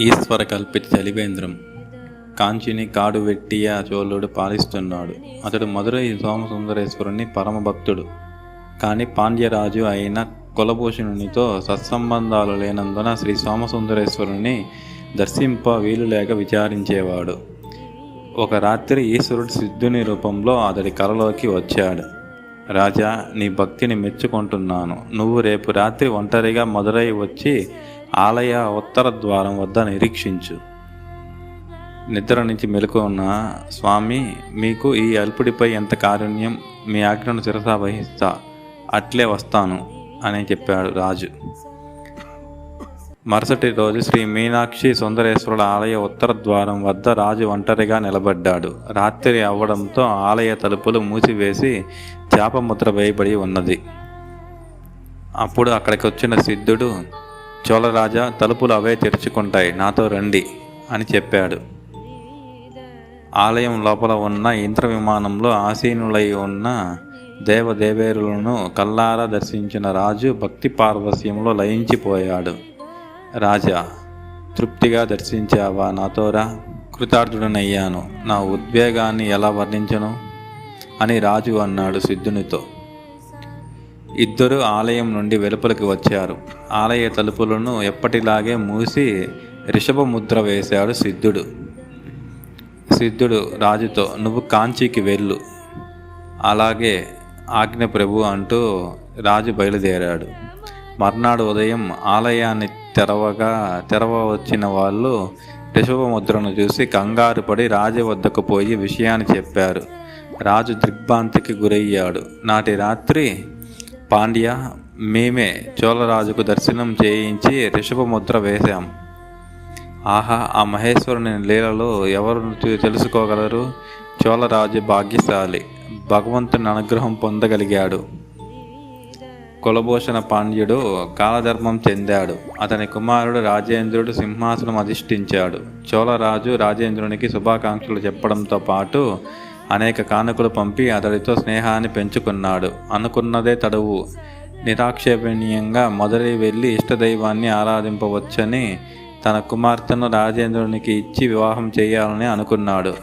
ఈశ్వర కల్పిత చలివేంద్రం. కాంచిని కాడు ఆ చోళుడు పాలిస్తున్నాడు. అతడు మధురై సోమసుందరేశ్వరుని పరమ భక్తుడు కానీ పాండ్యరాజు అయిన కులభూషణునితో సత్సంబంధాలు లేనందున శ్రీ సోమసుందరేశ్వరుని దర్శింప వీలు లేక విచారించేవాడు. ఒక రాత్రి ఈశ్వరుడు సిద్ధుని రూపంలో అతడి కలలోకి వచ్చాడు. రాజా నీ భక్తిని మెచ్చుకుంటున్నాను. నువ్వు రేపు రాత్రి ఒంటరిగా మధురై వచ్చి ఆలయ ఉత్తర ద్వారం వద్ద నిరీక్షించు. నిద్ర నుంచి మెలకు ఉన్న స్వామి మీకు ఈ అల్పుడిపై ఎంత కారుణ్యం? మీ ఆజ్ఞను చిరసా వహిస్తా. అట్లే వస్తాను అని చెప్పాడు రాజు. మరుసటి రోజు శ్రీ మీనాక్షి సుందరేశ్వరుడు ఆలయ ఉత్తర ద్వారం వద్ద రాజు ఒంటరిగా నిలబడ్డాడు. రాత్రి అవ్వడంతో ఆలయ తలుపులు మూసివేసి చాపముద్ర వేయబడి ఉన్నది. అప్పుడు అక్కడికి వచ్చిన సిద్ధుడు చోళరాజా తలుపులు అవే తెరుచుకుంటాయి నాతో రండి అని చెప్పాడు. ఆలయం లోపల ఉన్న ఇంద్ర విమానంలో ఆసీనులై ఉన్న దేవదేవేరులను కల్లారా దర్శించిన రాజు భక్తి పార్వస్యంలో లయించిపోయాడు. రాజా తృప్తిగా దర్శించావా నాతోరా? కృతార్థుడనయ్యాను. నా ఉద్వేగాన్ని ఎలా వర్ణించను? అని రాజు అన్నాడు సిద్ధునితో. ఇద్దరు ఆలయం నుండి వెలుపలికి వచ్చారు. ఆలయ తలుపులను ఎప్పటిలాగే మూసి రిషభ ముద్ర వేశాడు సిద్ధుడు. సిద్ధుడు రాజుతో నువ్వు కాంచీకి వెళ్ళు. అలాగే ఆజ్ఞ ప్రభు అంటూ రాజు బయలుదేరాడు. మర్నాడు ఉదయం ఆలయాన్ని తెరవగా తెరవ వచ్చిన వాళ్ళు రిషభముద్రను చూసి కంగారు పడి రాజు వద్దకు పోయి విషయాన్ని చెప్పారు. రాజు దిగ్భ్రాంతికి గురయ్యాడు. నాటి రాత్రి పాండ్య మేమే చోళరాజుకు దర్శనం చేయించి రిషభముద్ర వేశాం. ఆహా ఆ మహేశ్వరుని లీలలో ఎవరు తెలుసుకోగలరు? చోళరాజు భాగ్యశాలి. భగవంతుని అనుగ్రహం పొందగలిగాడు. కులభూషణ పాండ్యుడు కాలధర్మం చెందాడు. అతని కుమారుడు రాజేంద్రుడు సింహాసనం అధిష్ఠించాడు. చోళరాజు రాజేంద్రునికి శుభాకాంక్షలు చెప్పడంతో పాటు అనేక కానుకలు పంపి అతడితో స్నేహాన్ని పెంచుకున్నాడు. అనుకున్నదే తడువు. నిరాక్షేపణీయంగా మొదటి వెళ్ళి ఇష్టదైవాన్ని ఆరాధింపవచ్చని తన కుమార్తెను రాజేంద్రునికి ఇచ్చి వివాహం చేయాలని అనుకున్నాడు.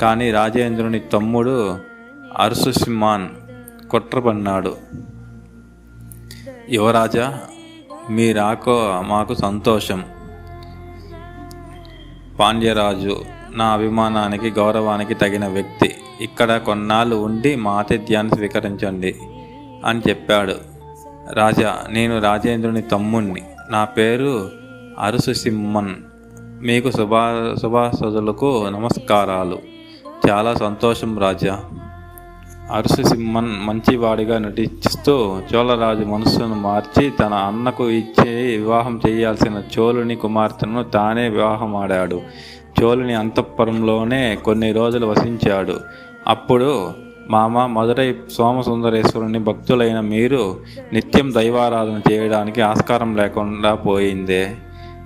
కానీ రాజేంద్రుని తమ్ముడు అర్సుసిమాన్ కుట్రపన్నాడు. యువరాజా మీ రాకో మాకు సంతోషం. పాండ్యరాజు నా అభిమానానికి గౌరవానికి తగిన వ్యక్తి. ఇక్కడ కొన్నాళ్ళు ఉండి మా ఆతిథ్యాన్ని స్వీకరించండి అని చెప్పాడు. రాజా నేను రాజేంద్రుని తమ్ముణ్ణి. నా పేరు అరుసుసిమ్మన్ మీకు శుభా శుభాసదులకు నమస్కారాలు. చాలా సంతోషం రాజా. అరుససింహన్ మంచివాడిగా నటిస్తూ చోళరాజు మనస్సును మార్చి తన అన్నకు ఇచ్చే వివాహం చేయాల్సిన చోళుని కుమార్తెను తానే వివాహం ఆడాడు. చోళుని అంతఃపురంలోనే కొన్ని రోజులు వసించాడు. అప్పుడు మామ మదురై సోమసుందరేశ్వరుని భక్తులైన మీరు నిత్యం దైవారాధన చేయడానికి ఆస్కారం లేకుండా పోయిందే.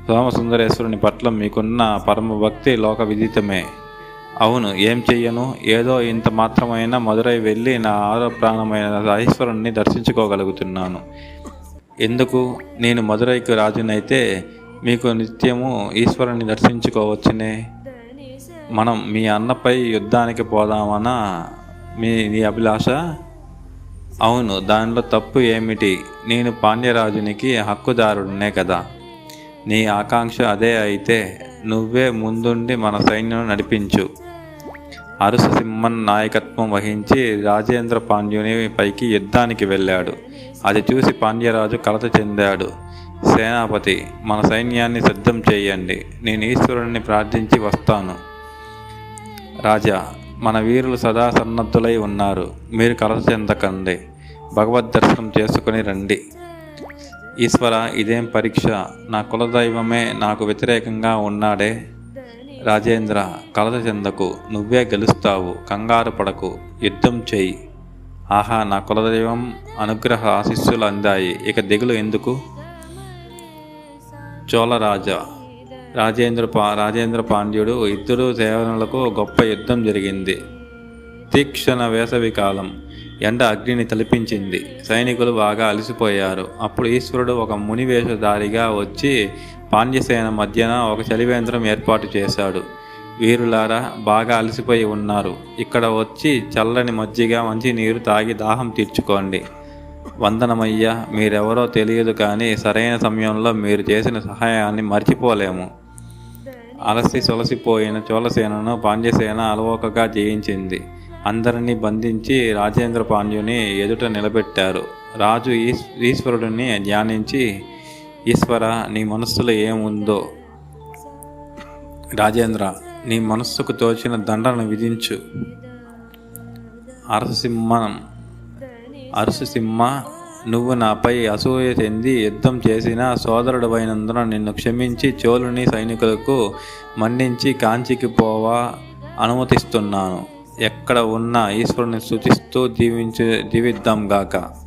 సోమసుందరేశ్వరుని పట్ల మీకున్న పరమ భక్తి లోక విదితమే అవును ఏం చెయ్యను? ఏదో ఇంత మాత్రమైన మదురై వెళ్ళి నా ఆరో ప్రాణమైన ఈశ్వరుణ్ణి దర్శించుకోగలుగుతున్నాను. ఎందుకు? నేను మదురైకి రాజునైతే మీకు నిత్యము ఈశ్వరుని దర్శించుకోవచ్చునే. మనం మీ అన్నపై యుద్ధానికి పోదామనా? మీ నీ అభిలాష? అవును దానిలో తప్పు ఏమిటి? నేను పాండ్యరాజునికి హక్కుదారుడినే కదా. నీ ఆకాంక్ష అదే అయితే నువ్వే ముందుండి మన సైన్యం నడిపించు. అరుససింహన్ నాయకత్వం వహించి రాజేంద్ర పాండ్యుని పైకి యుద్ధానికి వెళ్ళాడు. అది చూసి పాండ్యరాజు కలత చెందాడు. సేనాపతి మన సైన్యాన్ని సిద్ధం చేయండి. నేను ఈశ్వరుణ్ణి ప్రార్థించి వస్తాను. రాజా మన వీరులు సదా సన్నద్ధులై ఉన్నారు. మీరు కలత చెందకండి. భగవద్ దర్శనం చేసుకుని రండి. ఈశ్వర ఇదేం పరీక్ష? నా కులదైవమే నాకు వ్యతిరేకంగా ఉన్నాడే. రాజేంద్ర కలత చెందకు. నువ్వే గెలుస్తావు. కంగారు పడకు. యుద్ధం చెయ్యి ఆహా నా కులదైవం అనుగ్రహ ఆశీస్సులు అందాయి. ఇక దిగులు ఎందుకు? చోళరాజా రాజేంద్ర పా రాజేంద్ర పాండ్యుడు ఇద్దరు సేవనులకు గొప్ప యుద్ధం జరిగింది. తీక్షణ వేసవి కాలం. ఎండ అగ్నిని తలిపించింది. సైనికులు బాగా అలసిపోయారు. అప్పుడు ఈశ్వరుడు ఒక మునివేషధారిగా వచ్చి పాండ్యసేన మధ్యన ఒక చలివేంద్రం ఏర్పాటు చేశాడు. వీరులారా బాగా అలసిపోయి ఉన్నారు. ఇక్కడ వచ్చి చల్లని మజ్జిగ మంచి నీరు తాగి దాహం తీర్చుకోండి. వందనమయ్యా మీరెవరో తెలియదు కానీ సరైన సమయంలో మీరు చేసిన సహాయాన్ని మర్చిపోలేము. అలసి సొలసిపోయిన చోళసేనను పాండ్యసేన అలవోకగా జయించింది. అందరినీ బంధించి రాజేంద్ర పాండ్యుని ఎదుట నిలబెట్టారు. రాజు ఈశ్వరుడిని ధ్యానించి ఈశ్వర నీ మనస్సులో ఏముందో? రాజేంద్ర నీ మనస్సుకు తోచిన దండను విధించు. అరసింహం అరసింహ నువ్వు నాపై అసూయ చెంది యుద్ధం చేసిన సోదరుడవైనందున నిన్ను క్షమించి చోళుని సైనికులకు మన్నించి కాంచికి పోవా అనుమతిస్తున్నాను. ఎక్కడ ఉన్న ఈశ్వరుని సూచిస్తూ జీవించు జీవిద్దాం గాక.